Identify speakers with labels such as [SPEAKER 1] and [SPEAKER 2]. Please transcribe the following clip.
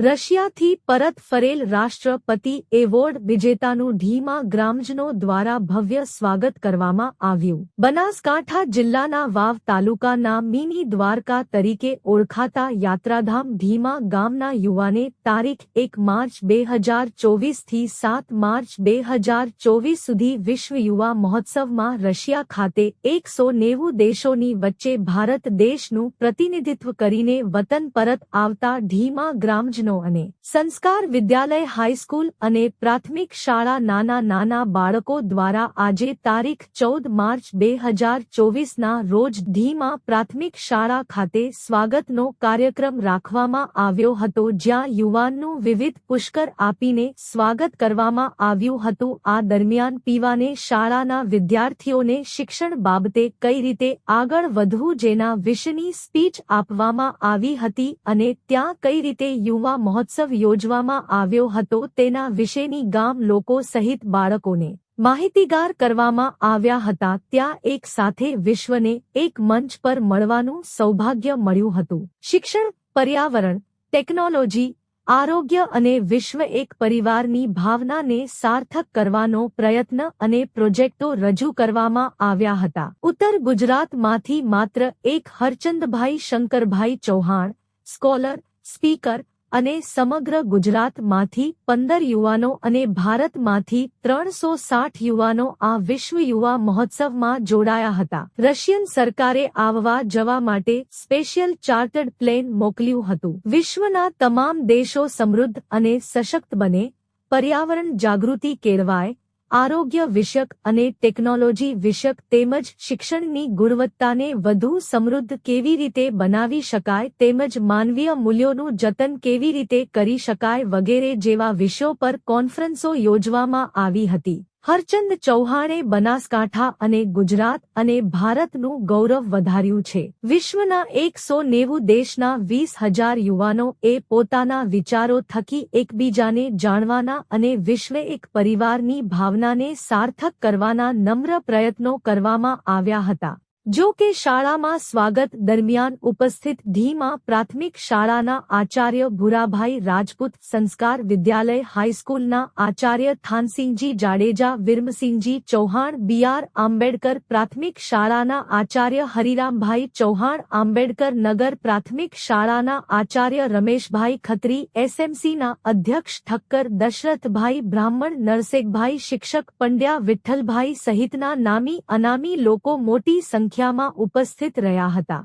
[SPEAKER 1] રશિયાથી પરત ફરેલ રાષ્ટ્રપતિ એવોર્ડ વિજેતાનું ઢીમા ગ્રામજનો દ્વારા ભવ્ય સ્વાગત કરવામાં આવ્યું. બનાસકાંઠા જિલ્લાના વાવ તાલુકાના મિની દ્વારકા તરીકે ઓળખાતા યાત્રાધામ ઢીમા ગામના યુવાને તારીખ એક માર્ચ બે હજાર ચોવીસથી સાત માર્ચ બે હજાર ચોવીસ સુધી વિશ્વ યુવા મહોત્સવમાં રશિયા ખાતે એકસો નેવું દેશોની વચ્ચે ભારત દેશનું પ્રતિનિધિત્વ કરીને વતન પરત આવતા ઢીમા ગ્રામજનો અને સંસ્કાર વિદ્યાલય હાઈસ્કૂલ અને પ્રાથમિક શાળા નાના નાના બાળકો દ્વારા આજે તારીખ ચૌદ માર્ચ બે હજાર ચોવીસના રોજ ધીમા પ્રાથમિક શાળા ખાતે સ્વાગતનો કાર્યક્રમ રાખવામાં આવ્યો હતો, જ્યાં યુવાનનું વિવિધ પુષ્કર આપીને સ્વાગત કરવામાં આવ્યું હતું. આ દરમિયાન પીવાને શાળાના વિદ્યાર્થીઓને શિક્ષણ બાબતે કઈ રીતે આગળ વધવું જેના વિશેની સ્પીચ આપવામાં આવી હતી અને ત્યાં કઈ રીતે યુવા મહોત્સવ યોજવામાં આવ્યો હતો. તેના વિશેની ગામ લોકો સહિત બાળકોને માહિતીગાર કરવામાં આવ્યા હતા. ત્યાં એક સાથે વિશ્વને એક મંચ પર મળવાનું સૌભાગ્ય મળ્યું હતું. શિક્ષણ, પર્યાવરણ, ટેકનોલોજી, આરોગ્ય અને વિશ્વ એક પરિવારની ભાવનાને સાર્થક કરવાનો પ્રયત્ન અને પ્રોજેક્ટો રજૂ કરવામાં આવ્યા હતા. ઉત્તર ગુજરાતમાંથી માત્ર એક હરચંદભાઈ શંકરભાઈ ચૌહાણ, સ્કોલર, સ્પીકર અને સમગ્ર ગુજરાતમાંથી પંદર યુવાનો અને ભારતમાંથી ત્રણસો સાઠ યુવાનો આ વિશ્વ યુવા મહોત્સવમાં જોડાયા હતા. રશિયન સરકારે આવવા જવા માટે સ્પેશિયલ ચાર્ટર્ડ પ્લેન મોકલ્યું હતું. વિશ્વના તમામ દેશો સમૃદ્ધ અને સશક્ત બને. પર્યાવરણ જાગૃતિ કેળવાય. આરોગ્ય વિષયક અને ટેકનોલોજી વિષયક તેમજ શિક્ષણની ગુણવત્તાને વધુ સમૃદ્ધ કેવી રીતે બનાવી શકાય તેમજ માનવીય મૂલ્યોનું જતન કેવી રીતે કરી શકાય વગેરે જેવા વિષયો પર કોન્ફરન્સો યોજવામાં આવી હતી. હરચંદ ચૌહાણે બનાસકાંઠા અને ગુજરાત અને ભારતનું ગૌરવ વધાર્યું છે. વિશ્વના એકસો નેવું દેશના વીસ હજાર યુવાનો એ પોતાના વિચારો થકી એકબીજાને જાણવાના અને વિશ્વ એક પરિવારની ભાવનાને સાર્થક કરવાના નમ્ર પ્રયત્નો કરવામાં આવ્યા હતા. જો કે શાળામાં સ્વાગત દરમિયાન ઉપસ્થિત ધીમા પ્રાથમિક શાળાના આચાર્ય ભુરાભાઈ રાજપૂત, સંસ્કાર વિદ્યાલય હાઈસ્કૂલના આચાર્ય થાનસિંહજી જાડેજા, વિરમસિંહજી ચૌહાણ, બીઆર આંબેડકર પ્રાથમિક શાળાના આચાર્ય હરિરામભાઈ ચૌહાણ, આંબેડકર નગર પ્રાથમિક શાળાના આચાર્ય રમેશભાઈ ખત્રી, એસએમસીના અધ્યક્ષ ઠક્કર દશરથભાઈ, બ્રાહ્મણ નરસેકભાઈ શિક્ષક પંડ્યા વિઠ્ઠલભાઈ સહિતના નામી અનામી લોકો મોટી સંખ્યામાં ઉપસ્થિત રહ્યા હતા.